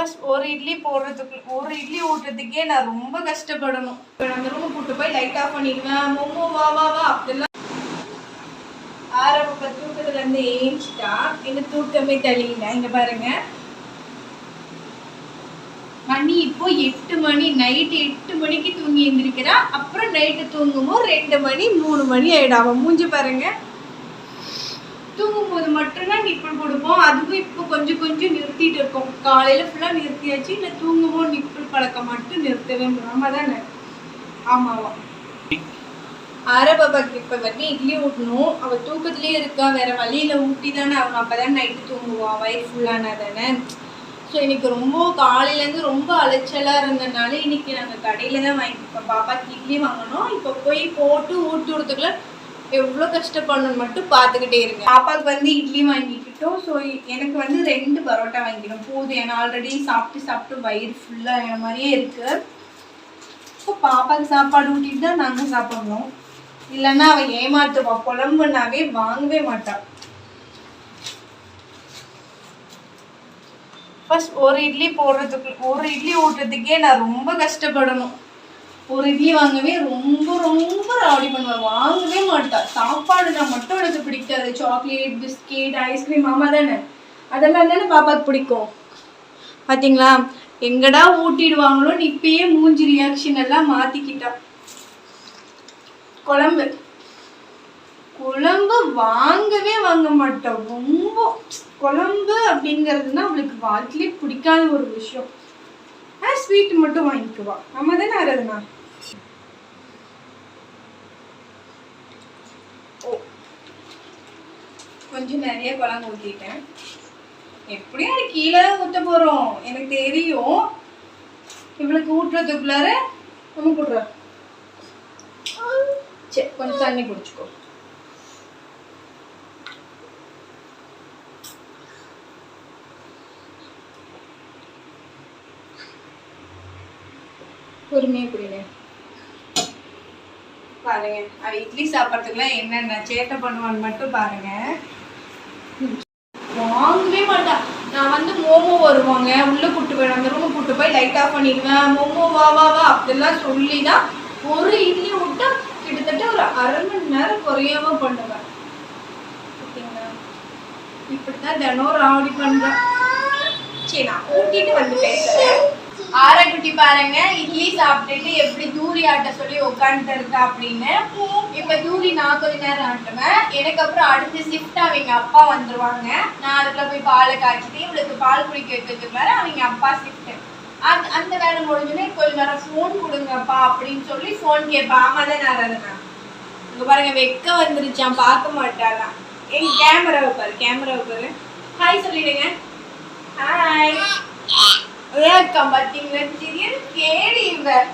First ஒரு இட்லி போடுறதுக்கு ஒரு இட்லி ஊட்டுறதுக்கே நான் ரொம்ப கஷ்டப்படணும். இப்போ நான் அந்த ரூம் கூட்டு போய் லைட் ஆஃப் பண்ணிடுவேன் மொம்மோ வா வா வா அப்படிலாம். ஆரம்ப தூக்கத்துல இருந்து ஏஞ்சிட்டா இன்னும் தூக்கமே தெளியல இங்கே பாருங்க. மணி இப்போ எட்டு மணி நைட்டு எட்டு மணிக்கு தூங்கி எழுந்திருக்கிறா அப்புறம் நைட்டு தூங்கும்போது ரெண்டு மணி மூணு மணி ஆயிடும். அவன் மூஞ்சி பாருங்க. மட்டும்தான் நிப்பிள் கொடுப்போம் அதுவும் இப்போ கொஞ்சம் கொஞ்சம் நிறுத்திட்டு இருக்கோம். காலையில ஃபுல்லா நிறுத்தியாச்சு. இல்லை தூங்குவோம் நிப்பிள் பழக்கம் மட்டும் நிறுத்தவே முடியாம தானே ஆமாவா அரபாபாக்கு இப்ப வந்து இட்லி ஊட்டணும். அவ தூக்கத்திலே இருக்கா. வேற வழியில ஊட்டி தானே அவங்க. அப்பதான் நைட்டு தூங்குவா. வயிறு ஃபுல்லானா தானே ஸோ இன்னைக்கு ரொம்ப காலையில இருந்து ரொம்ப அலைச்சலா இருந்ததுனால இன்னைக்கு நாங்க கடையில தான் வாங்கிப்போம் பாப்பாக்கு இட்லி வாங்கணும். இப்போ போய் போட்டு ஊட்டி விடுறதுக்குள்ள எவ்வளோ கஷ்டப்படணும்னு மட்டும் பார்த்துக்கிட்டே இருங்க. பாப்பாக்கு வந்து இட்லி வாங்கிட்டு சாப்பிட்டோம் ஸோ எனக்கு வந்து ரெண்டு பரோட்டா வாங்கிடும் போதும். ஏன்னா ஆல்ரெடி சாப்பிட்டு சாப்பிட்டு வயிறு ஃபுல்லாக மாதிரியே இருக்குது ஸோ பாப்பாக்கு சாப்பாடு ஊட்டிட்டு தான் நாங்கள் சாப்பிட்ணும். இல்லைன்னா அவள் ஏமாத்துவா. குழம்புனாவே வாங்கவே மாட்டாள் ஃபஸ்ட் ஒரு இட்லி போடுறதுக்கு ஒரு இட்லி ஊட்டுறதுக்கே நான் ரொம்ப கஷ்டப்படணும். ஒரு இட்லி வாங்கவே ரொம்ப ரொம்ப ராவடி வாங்கவே மாட்டா. சாப்பாடுனா மட்டும் எனக்கு பிடிக்காது. சாக்லேட் பிஸ்கெட் ஐஸ்கிரீம் மாமா தானே? அதெல்லாம் தானே பாப்பாக்கு பிடிக்கும். பார்த்தீங்களா எங்கடா ஊட்டிடுவாங்களோன்னு இப்பயே மூஞ்சி ரியாக்ஷன் எல்லாம் மாத்திக்கிட்டா. குழம்பு. குழம்பு வாங்கவே வாங்க மாட்டோம் ரொம்ப குழம்பு அப்படிங்கிறதுனா அவளுக்கு வாழ்க்கையிலே பிடிக்காத ஒரு விஷயம். ஸ்வீட் மட்டும் வாங்கிக்குவா. நம்ம தானே ஆராதனா? கொஞ்சம் நிறைய குழம்பு ஊற்றிட்டேன் எப்படியும் அது கீழே தான் ஊற்ற போகிறோம் எனக்கு தெரியும். இவளுக்கு ஊட்டுறதுக்குள்ளார நம்ம கொடுறோம் சரி கொஞ்சம் தண்ணி குடிச்சுக்கோ. பொறுமையாக குடிங்க. பாருங்க. அது இட்லி சாப்பிட்றதுக்குலாம் என்னென்ன சேட்டை பண்ணுவான்னு மட்டும் பாருங்க. வாங்கவே மாட்டான் நான் வந்து மோமோ வருவாங்க. உள்ள கூட்டு போய் அந்த ரூம் கூட்டு போய் லைட் ஆஃப் பண்ணிடுவேன். மோமோ வா வா வா அப்படிலாம் சொல்லி தான் ஒரு இட்லி விட்டா கிட்டத்தட்ட ஒரு அரை மணி நேரம் குறையாம பண்ணுவேன். ஓகேங்களா? இப்படிதான் தினம் ராவடி பண்றேன். சரி நான் ஊட்டிட்டு வந்து பேசுறேன். ஆரக்குட்டி பாருங்க இட்லி சாப்பிட்டுட்டு எப்படி தூரி ஆட்ட சொல்லி உட்காந்துட்டு இருக்கா அப்படின்னு. இப்ப தூரி நான் கொஞ்ச நேரம் ஆட்டுவேன் எனக்கு அப்புறம் அடுத்து ஷிஃப்ட் அவங்க அப்பா வந்துருவாங்க. நான் அதுக்குள்ள போய் பாலை காய்ச்சிட்டு இவளுக்கு பால் குடிக்க வைக்கிறதுக்கு மேல அவங்க அப்பா ஷிஃப்ட் அந்த அந்த வேலை முடிஞ்சோடனே கொஞ்ச நேரம் ஃபோன் கொடுங்கப்பா அப்படின்னு சொல்லி ஃபோன் கேட்பா. ஆமா தான் நான் இங்க பாருங்க வெக்க வந்துருச்சான் பார்க்க மாட்டாளாம் எங்க கேமராவை பாரு கேமராவை பாரு. ஹாய் சொல்லிடுங்க. ஹாய் ஏக்கா பாத்தீங்களா திடீர்னு கேடு இவர்?